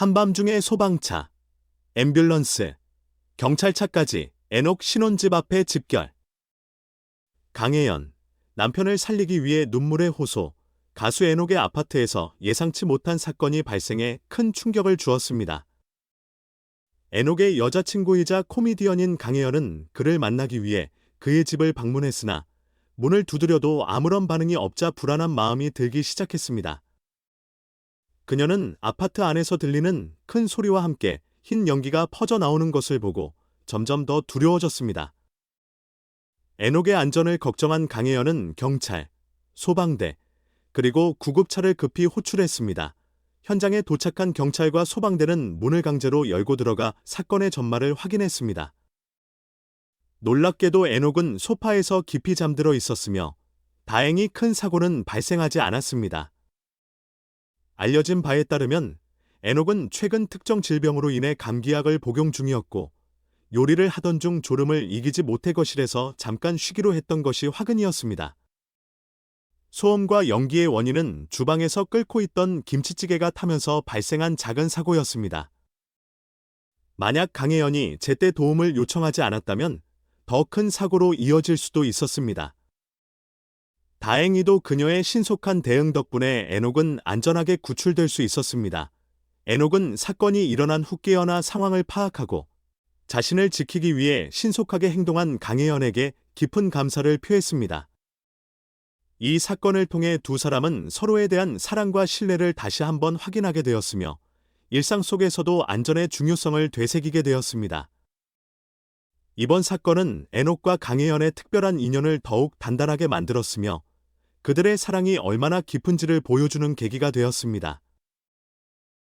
한밤중에 소방차, 앰뷸런스, 경찰차까지 애녹 신혼집 앞에 집결. 강혜연, 남편을 살리기 위해 눈물의 호소, 가수 애녹의 아파트에서 예상치 못한 사건이 발생해 큰 충격을 주었습니다. 애녹의 여자친구이자 코미디언인 강혜연은 그를 만나기 위해 그의 집을 방문했으나 문을 두드려도 아무런 반응이 없자 불안한 마음이 들기 시작했습니다. 그녀는 아파트 안에서 들리는 큰 소리와 함께 흰 연기가 퍼져 나오는 것을 보고 점점 더 두려워졌습니다. 애녹의 안전을 걱정한 강혜연은 경찰, 소방대, 그리고 구급차를 급히 호출했습니다. 현장에 도착한 경찰과 소방대는 문을 강제로 열고 들어가 사건의 전말을 확인했습니다. 놀랍게도 애녹은 소파에서 깊이 잠들어 있었으며 다행히 큰 사고는 발생하지 않았습니다. 알려진 바에 따르면 애녹은 최근 특정 질병으로 인해 감기약을 복용 중이었고 요리를 하던 중 졸음을 이기지 못해 거실에서 잠깐 쉬기로 했던 것이 화근이었습니다. 소음과 연기의 원인은 주방에서 끓고 있던 김치찌개가 타면서 발생한 작은 사고였습니다. 만약 강혜연이 제때 도움을 요청하지 않았다면 더 큰 사고로 이어질 수도 있었습니다. 다행히도 그녀의 신속한 대응 덕분에 애녹은 안전하게 구출될 수 있었습니다. 애녹은 사건이 일어난 후 깨어나 상황을 파악하고 자신을 지키기 위해 신속하게 행동한 강혜연에게 깊은 감사를 표했습니다. 이 사건을 통해 두 사람은 서로에 대한 사랑과 신뢰를 다시 한번 확인하게 되었으며 일상 속에서도 안전의 중요성을 되새기게 되었습니다. 이번 사건은 애녹과 강혜연의 특별한 인연을 더욱 단단하게 만들었으며 그들의 사랑이 얼마나 깊은지를 보여주는 계기가 되었습니다.